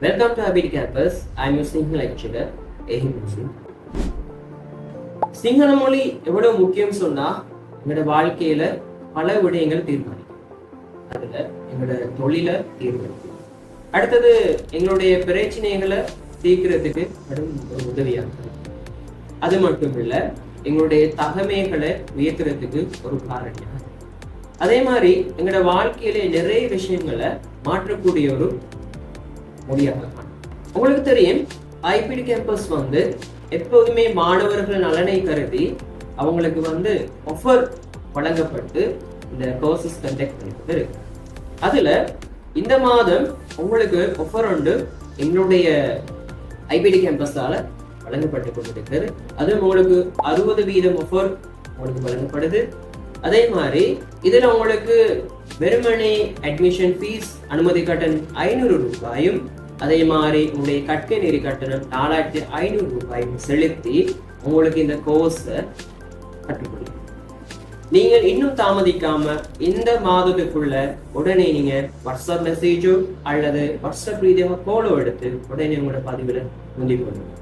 Welcome to Habit Campus. I'm your Sinhala lecturer, Ehim Hussein. Sinhala மொழி எவ்வளவு முக்கியம் சொன்னா எங்களோட வாழ்க்கையில பல விடயங்கள் தீர்மானிக்கும் அதுல எங்களோட தொழில தீர்மானிக்கும் அடுத்தது எங்களுடைய பிரச்சனைகளை தீர்க்கிறதுக்கு கடும் உதவியாக அது மட்டும் இல்ல எங்களுடைய தகமைகளை உயர்த்துறதுக்கு ஒரு காரணியாக அதே மாதிரி எங்களோட வாழ்க்கையில நிறைய விஷயங்களை மாற்றக்கூடிய ஒரு முடியாது. உங்களுக்கு தெரியும் ஐபிடி கேம்பஸ் வந்து எப்போதுமே மாணவர்கள் நலனை கருதி அவங்களுக்கு வந்து ஆஃபர் வழங்கப்பட்டு இந்த கோர்சஸ் கண்டக்ட் பண்ணிட்டு இருக்கு. அதுல இந்த மாதம் உங்களுக்கு ஆஃபர் உண்டு. எங்களுடைய ஐபிடி கேம்பஸால வழங்கப்பட்டு கொண்டிருக்கிறது. அது உங்களுக்கு அறுபது வீதம் ஆஃபர் உங்களுக்கு வழங்கப்படுது. அதே மாதிரி இதில் உங்களுக்கு வெறுமனே அட்மிஷன் ஃபீஸ் அனுமதி கட்டணம் ஐநூறு ரூபாயும் அதே மாதிரி உங்களுடைய கற்கை நெறி கட்டணம் நாலாயிரத்தி ஐநூறு ரூபாயும் செலுத்தி உங்களுக்கு இந்த கோர்ஸை கற்றுக் நீங்கள் இன்னும் தாமதிக்காம இந்த மாதத்துக்குள்ள உடனே நீங்க வாட்ஸ்அப் மெசேஜோ அல்லது வாட்ஸ்அப் ரீதியாக கோலோ எடுத்து உடனே உங்களோட பதிவில் முந்திக் கொள்ளுங்க